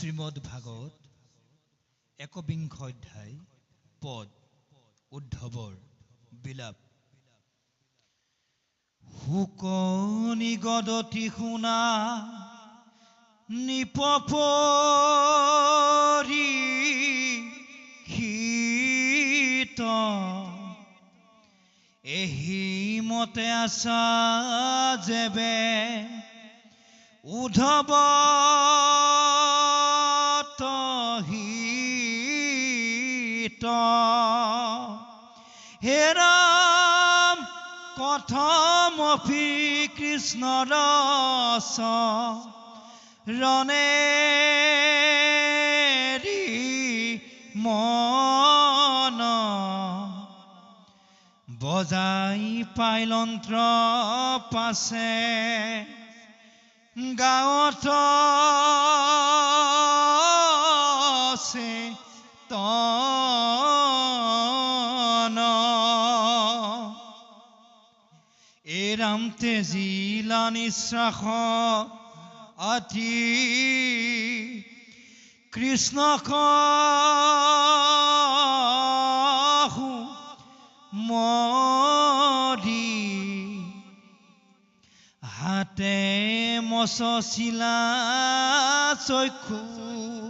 শ্ৰীমদ ভাগৱত একবিংশ অধ্যায়, পদ, উদ্ধৱৰ, বিলাপ। শুকনি গদতি শুনা নিপপৰি শীত এহি মতে আছা যেবে উদ্ধৱ হিত হে ৰাম কথমপি কৃষ্ণ ৰস ৰনে মন। বজাই পাইলন্ত্ৰ পাছে গাঁৱত এৰাম তেজিলা নিশ্বাস অতি কৃষ্ণক মৰি। হাতে মচচিলা চক্ষু।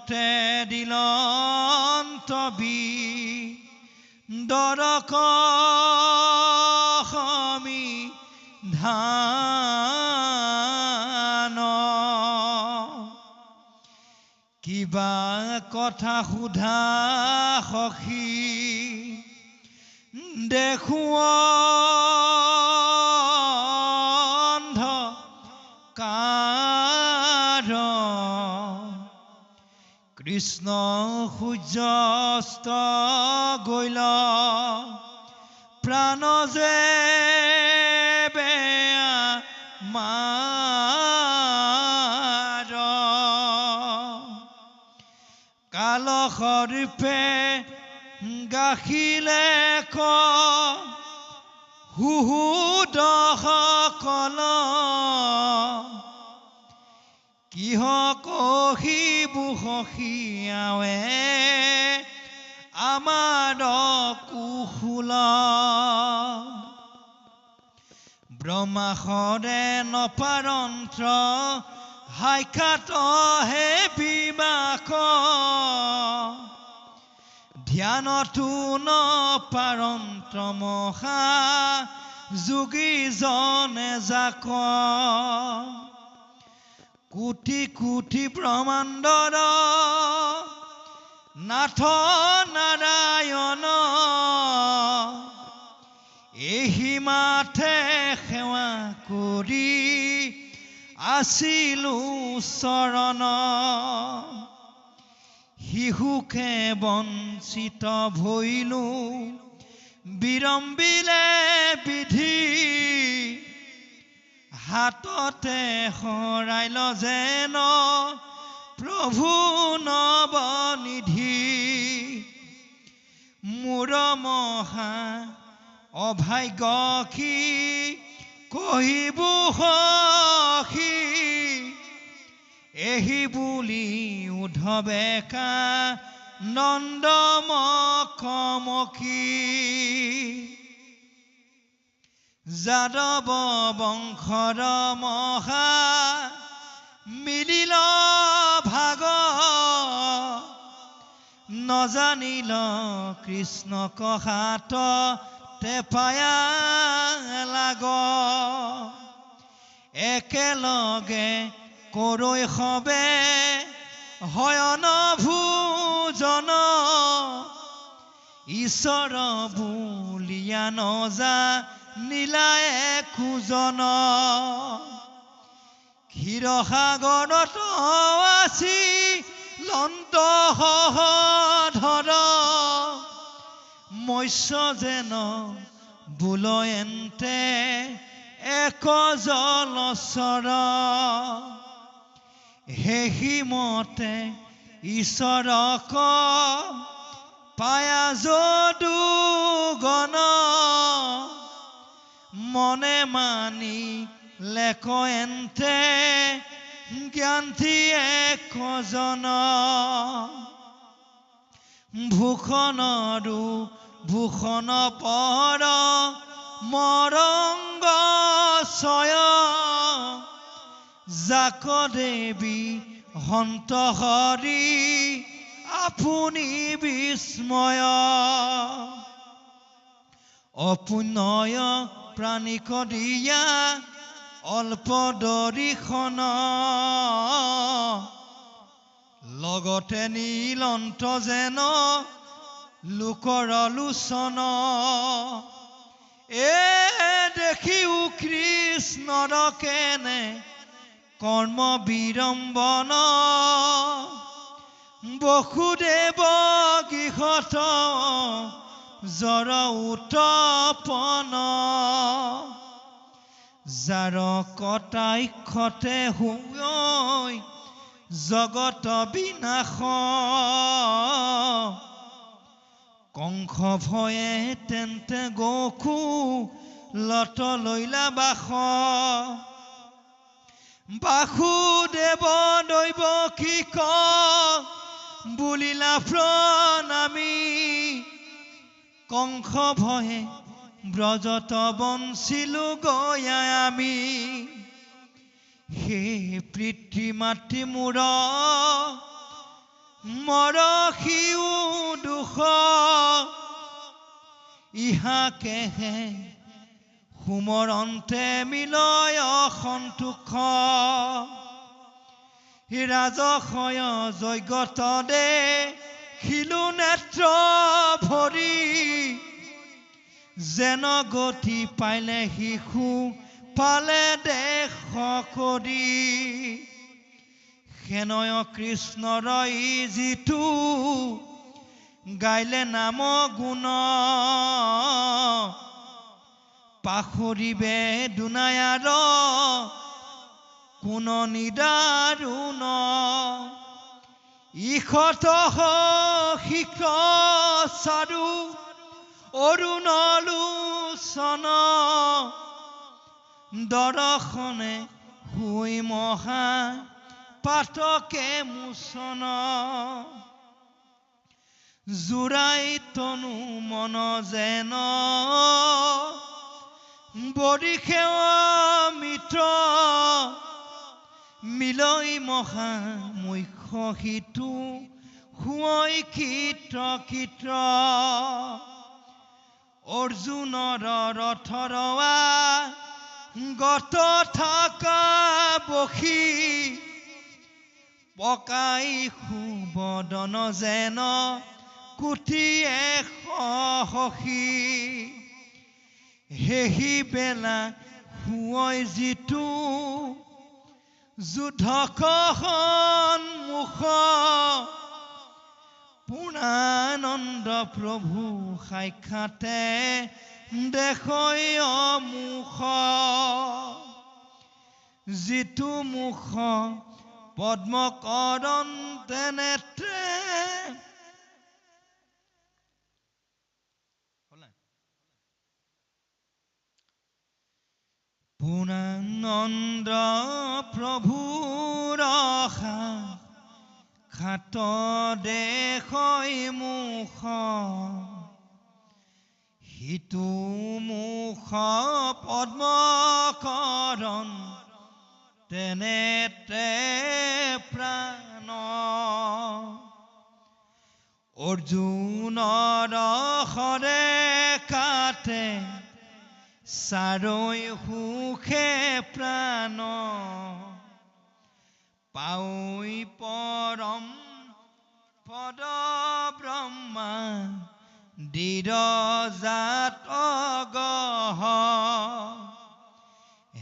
কানন্দতে দিলন্তবি দৰক সমি ধান। কিবা কথা সোধা সখী দেখুৱ কৃষ্ণ সূৰ্যস্ত গৈল প্ৰাণ যে বেয়া মাৰ। কালসৰূপে গাখিলে ক। হুহুদসকল কিহ কহিবু সখীয়াৱে আমাৰ কুশল ব্ৰহ্মাসৰে নপাৰন্ত্ৰ সাক্ষাৎ হে বিবাস ধ্যানতো নপাৰন্ত্ৰ মহা যোগীজনে যাক কোটি কোটি ব্ৰহ্মাণ্ডৰ নাথ নাৰায়ণ এহি মাথে সেৱা কৰি আছিলো চৰণ। শিশুকে বঞ্চিত ভৈলো বিৰম্বিলে বিধি। হাততে শৰাইল যেন প্ৰভু নৱনিধি। মোৰ মহা সী কহিবু সখী এহি বুলি উদ্ধৱে কা নন্দমখমখী যাদৱ বংশৰ মহা মিলিল ভাগ। নজানিল কৃষ্ণ কহাত তেপায়া লাগ। একেলগে কৰৈ সবে হয়ন ভোজন। ঈশ্বৰ বুলিয়া নজা নীলায়ে খোজন ক্ষীৰসাগৰত আছি লন্ত ধৰ মৎস্য যেন বোলয়ন্তে এক জলচৰ হেহিমতে ঈশ্বৰক পায়া যদু মনে মানি লেখেন্তে জ্ঞানথি একজন ভূষণৰো ভূষণ পৰ মৰংগ ছয় জাক দেৱী সন্ত হৰি আপুনি বিস্ময়। অপুণ্যয় প্ৰাণীক দিয়া অল্প দৰিখন লগতে নীলন্ত যেন লোকৰ লোচন এ, দেখিও কৃষ্ণৰ কেনে কৰ্ম বিৰম্বন বসুদেৱ গৃহত জৰ উত্তপন যাৰ কটাক্ষতে হুঁয়ৈ জগত বিনাশ। কংস ভয়ে তেন্তে গখু লত লৈলা বাস। বাসুদেৱ দৈৱ কি ক বুলিলা প্ৰণামী। কংস ভয়ে ব্ৰজত বঞ্চিলো গয়া আমি। হে পিতৃ মাতৃ মূৰ মৰশিও দুখ ইহাকেহে সুমৰন্তে মিলয় সন্তোষ ৰাজসয় যজ্ঞত দে শিলো নেত্ৰ ভৰি যেন গতি পাইলে শিশু পালে দেশ কৰি সেনয় কৃষ্ণৰ ই যিটো গাইলে নাম গুণ। পাখৰিবে দুনায়াৰ কোন নিদাৰুণ। ইষত শিখ চাৰু অৰুণলোচন। দৰ্শনে শুই মহা পাতকে মোচন। জোৰাই তনু মন যেন। বৰিষেৱ মিত্ৰ মিলই মহা মুখ্য সিটো শুৱই কীত্ৰ কীত্ৰ অৰ্জুনৰ ৰথৰৱা গত থাকা বসী পকাই সুবদন যেন কুটি এশ সখী। সেহি বেলা শুৱই যিটো যুদ্ধক সন্মুখ পূৰ্ণানন্দ প্ৰভু সাক্ষাতে দেশৈ মুখ যিটো মুখ পদ্মকৰণ তেনেতে পূৰ্ণানন্দ প্ৰভুৰ খাত দেশৈ মুখ। সিটো মুখ পদ্মকৰণ তেনেতে প্ৰাণ অৰ্জুনৰ হৰে কাটে চাৰৈ সুখে প্ৰাণ পাউই পৰম পদ ব্ৰহ্মা দিৰজাত গহ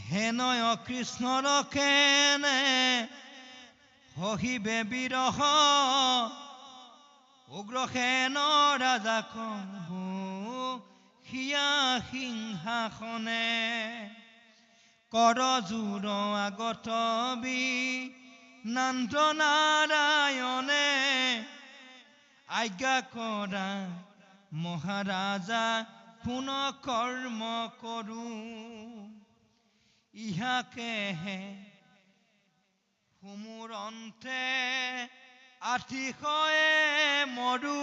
হেনয় কৃষ্ণৰ কেনে সহিবে বিৰহ উগ্ৰসেন ৰাজা কবু সিয়া সিংহাসনে কৰজোৰ আগত বি নান্ত নাৰায়ণে আজ্ঞা কৰা মহাৰাজা পুন কৰ্ম কৰো। ইহাকেহে সুমুৰন্তে আতিশয়ে মৰু।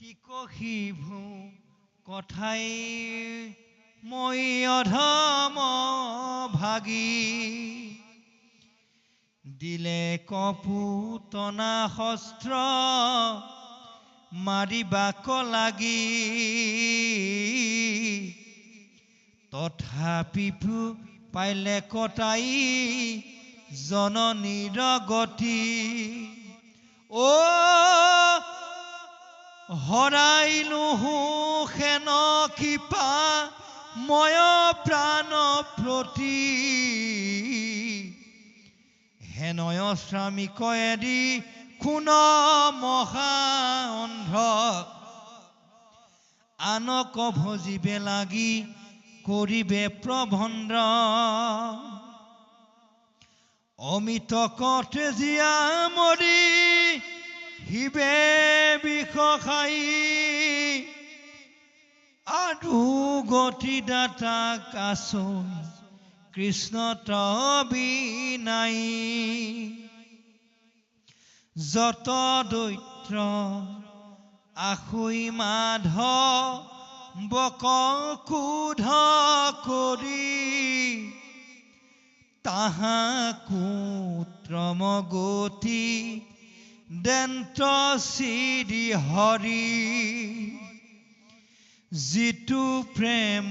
কি কথাই মই অধম ভাগি। দিলে কপুতনা শস্ত্ৰ মাৰিবাক লাগি। তথাপিতো পাইলে কটাই জননীৰ গতি। অ হৰাইলো সেন কৃপা, ময় প্ৰাণ প্ৰতি হেনয় শ্ৰামিকয়েদি কোন মহা অন্ধ আনক ভজিবে লাগি কৰিবে প্ৰবন্ধ অমিত কতে জীয়া মৰি শিৱে বিষ খাই। আৰু গতি দাতা কাছৈ কৃষ্ণ তবি নাই। যত দৈত্ৰ আখৈ মাধ, বক কুধ কৰি তাহা কুত্ৰম গতি দেন্ত চিৰি হৰি। যিটো প্ৰেম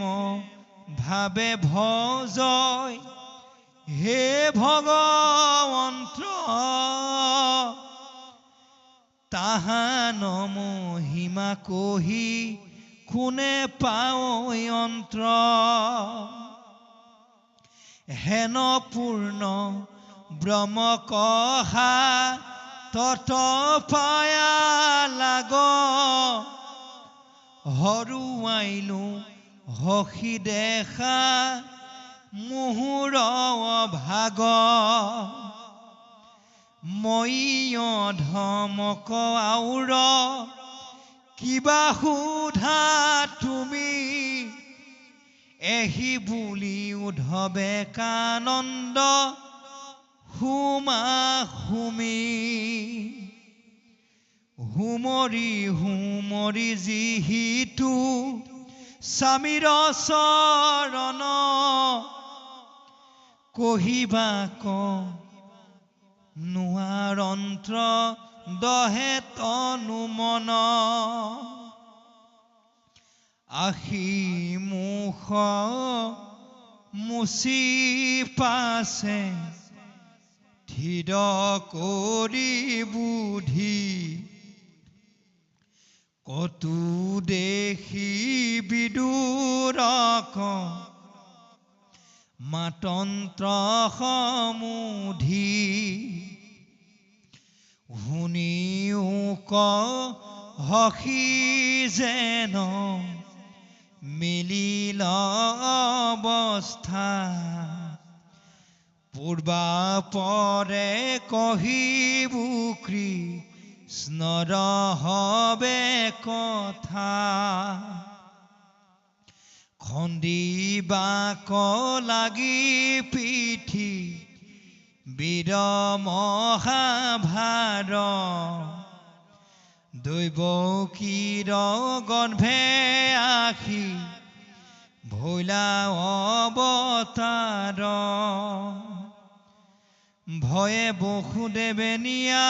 ভাবে ভজয় হে ভগৱন্ত। তাহা নমহিমা কহি কোনে পাওঁ অন্ত্ৰ? হেন পূৰ্ণ ব্ৰহ্ম কহা তত পায়া লাগ। হৰুৱাইলো হসি দেখা মুহুৰ ভাগ। মই ধমক আউৰ। কিবা সোধা তুমি? এহি বুলি উধবে কানন্দ। হুমা হুমি হুমৰি হুমৰি যিহিতু স্বামীৰ চৰণ কহিবা ক নোৱাৰ অন্ত্ৰ দহে তনু মন। আশী মুখ মুচি পাছে থিৰ কৰি বুধি। কতো দেখি বিদুৰক মাতন্ত্ৰ সমুধি। শুনিও ক হসি যেন। মিলিল অৱস্থা। পূৰ্বা পৰে কহিবু কৃষ্ণৰ হবে কথা। খন্দিবাক লাগি পিঠি বীৰ মহাভাৰ দৈৱকীৰ গৰ্ভে আখি ভৈলা অৱতাৰ ভয়ে বসুদেৱে নিয়া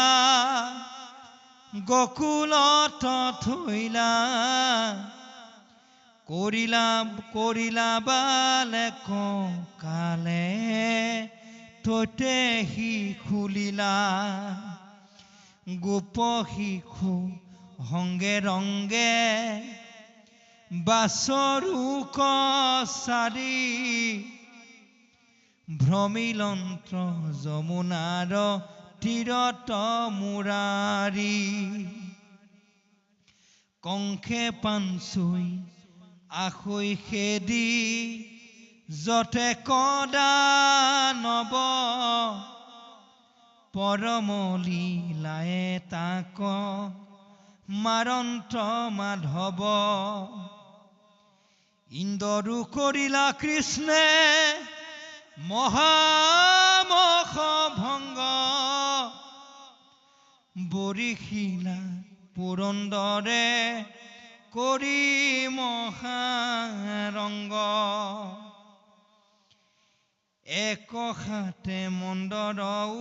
গকুলত থৈলা কৰিলা কৰিলা বালে কালে ততে সি খুলিলা। গোপ শিশু সংগে ৰংগে বাছৰু কছাৰী ভ্ৰমিলন্ত্ৰ যমুনাৰ তীৰত মুৰাৰী। কংখে পাঞ্চুই আখৈ খেদি যতে কদা নব পৰমলীলায়ে তাক মাৰন্ত মাধৱ। ইন্দৰু কৰিলা কৃষ্ণে মহামখ ভংগ বৰিশিলা পুৰন্দৰে কৰি মহাৰংগ এক হাতে মন্দৰও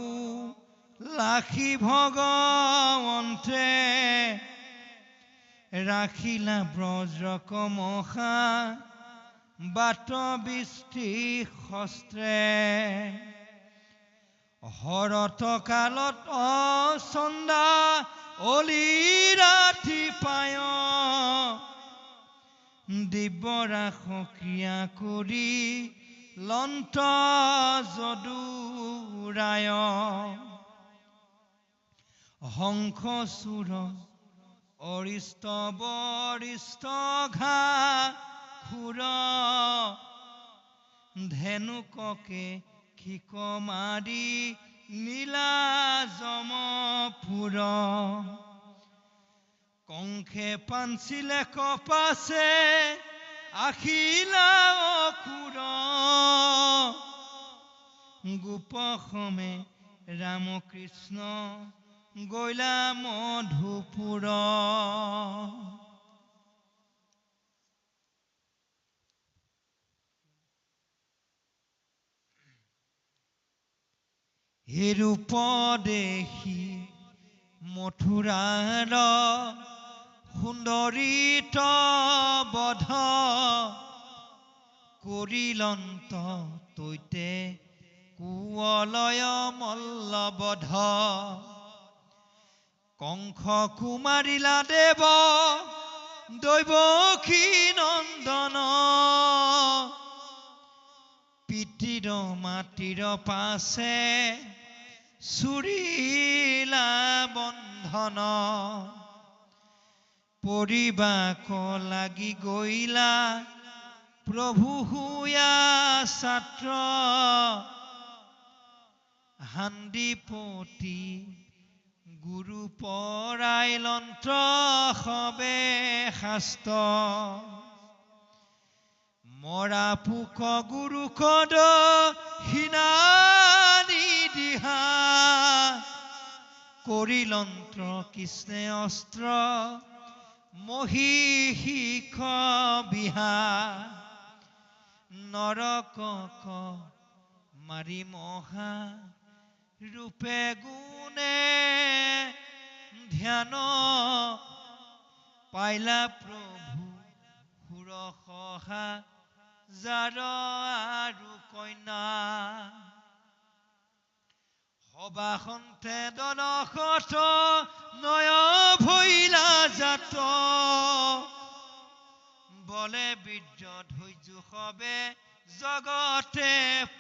লাখি ভগৱন্তে ৰাখিলা ব্ৰজক মহা বাট বৃষ্টি শস্ত্ৰে হৰত কালত অচন্দা অলি ৰাতি পায়। দিব্যৰাস ক্ৰিয়া কৰি লন্ত যদুৰায় হংস চুৰ অৰিষ্ট বৰিষ্ট ঘা খুৰ ধেনুককে খিক মাৰি নীলা জমপুৰ কংখে পাঞ্চিলে কপাছে আখিলা অসুৰ গোপসমে ৰামকৃষ্ণ গৈলা মধুপুৰ। হেৰূপ দেখি মথুৰাৰ সুন্দৰীত বধ কৰিলন্ত তৈতে কুৱলয় মল্লবধ। কংস কুমাৰিলা দেৱ দৈৱকী নন্দন। পিতিৰ মাটিৰ পাছে চুৰিলা বন্ধন পৰিবাক লাগি গৈলা প্ৰভু হুয়া ছাত্ৰ হান্দিপতি গুৰু পৰাই লন্ত্ৰ সবে শাস্ত্ৰ মৰা পোক গুৰু কদ হীনানি দিহা কৰিলন্ত্ৰ কৃষ্ণে অস্ত্ৰ মহিষিক বিহা নৰকক মাৰি মহা ৰূপে গুণে ধ্যান, পাইলা প্ৰভু সুৰসহা জাৰ আৰু কন্যা। সবাসন্তে দলসত নয় ভৈলা জাত। বলে বীৰ্য ধৈৰ্য সবে জগতে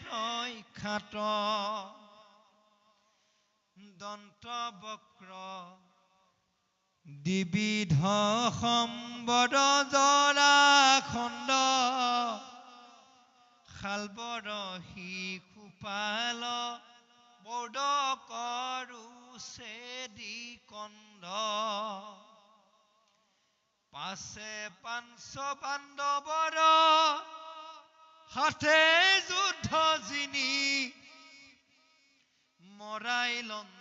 প্ৰখ্যাত। দন্ত বক্ৰ দ্বিবিধ সম্বদ জলা খণ্ড। শালবৰ শিশুপাল বৰ্ড কৰো চেদি কন্দ। পাছে পাঞ্চ পাণ্ডৱৰ হাতে যুদ্ধ জিনি মৰাই লন্ত